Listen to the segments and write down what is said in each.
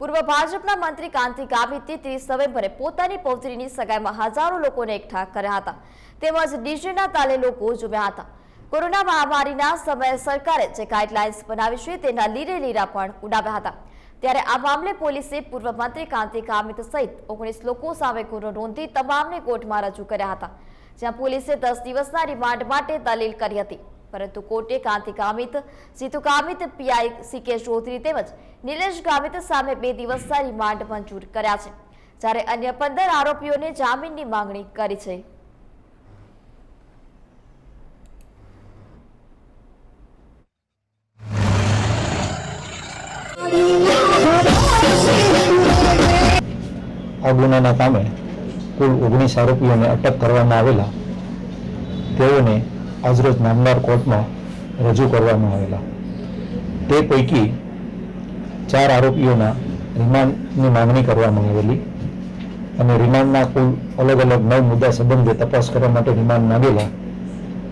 પૂર્વ ભાજપના મંત્રી કાંતિ ગામિતે ત્રીસ નવેમ્બરે પોતાની પૌત્રીની સગાઈમાં હજારો લોકોને એકઠા કર્યા હતા. તેમજ ડીજેના તાલે લોકો ઝૂમ્યા હતા. કોરોના મહામારીના સમયે સરકારે જે ગાઈડલાઇન્સ બનાવી છે તેના લીરે લીરા પણ ઉડાવ્યા હતા. ત્યારે આ મામલે પોલીસે પૂર્વ મંત્રી કાંતિ ગામિત સહિત ઓગણીસ લોકો સામે ગુનો નોંધી તમામને કોર્ટમાં રજૂ કર્યા હતા. જ્યાં પોલીસે દસ દિવસના રિમાન્ડ માટે દલીલ કરી હતી. પરંતુ કોર્ટે કાંતિ કામિત, સીતુ કામિત, પીઆઈ સીકે ચૌધરી તેમજ નિલેશ કામિત સામે બે દિવસના રિમાન્ડ મંજૂર કર્યા છે, જ્યારે અન્ય પંદર આરોપીઓને જામીનની માંગણી કરી છે. આ ગુનાના કામે કુલ ઓગણીસ આરોપીઓને અટક કરવામાં આવેલા, તેઓને આજરોજ નામદાર કોર્ટમાં રજૂ કરવામાં આવેલા. તે પૈકી ચાર આરોપીઓના રિમાન્ડની માંગણી કરવામાં આવેલી અને રિમાન્ડના કુલ અલગ અલગ નવ મુદ્દા સંબંધે તપાસ કરવા માટે રિમાન્ડ માંગેલા.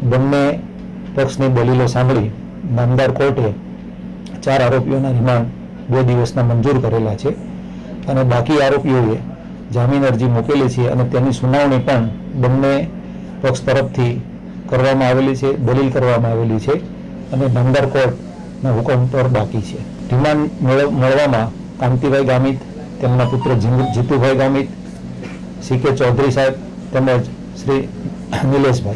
બંને પક્ષની દલીલો સાંભળી નામદાર કોર્ટે ચાર આરોપીઓના રિમાન્ડ બે દિવસના મંજૂર કરેલા છે અને બાકી આરોપીઓએ જામીન અરજી મૂકેલી છે અને તેની સુનાવણી પણ બંને પક્ષ તરફથી કરવામાં આવેલી છે, દલીલ કરવામાં આવેલી છે અને નામદાર કોર્ટના હુકમ પર બાકી છે. રિમાન્ડ મેળવ- મળવામાં કાંતિભાઈ ગામિત, તેમના પુત્ર જીતુભાઈ ગામિત, સી કે ચૌધરી સાહેબ તેમજ શ્રી નિલેશભાઈ.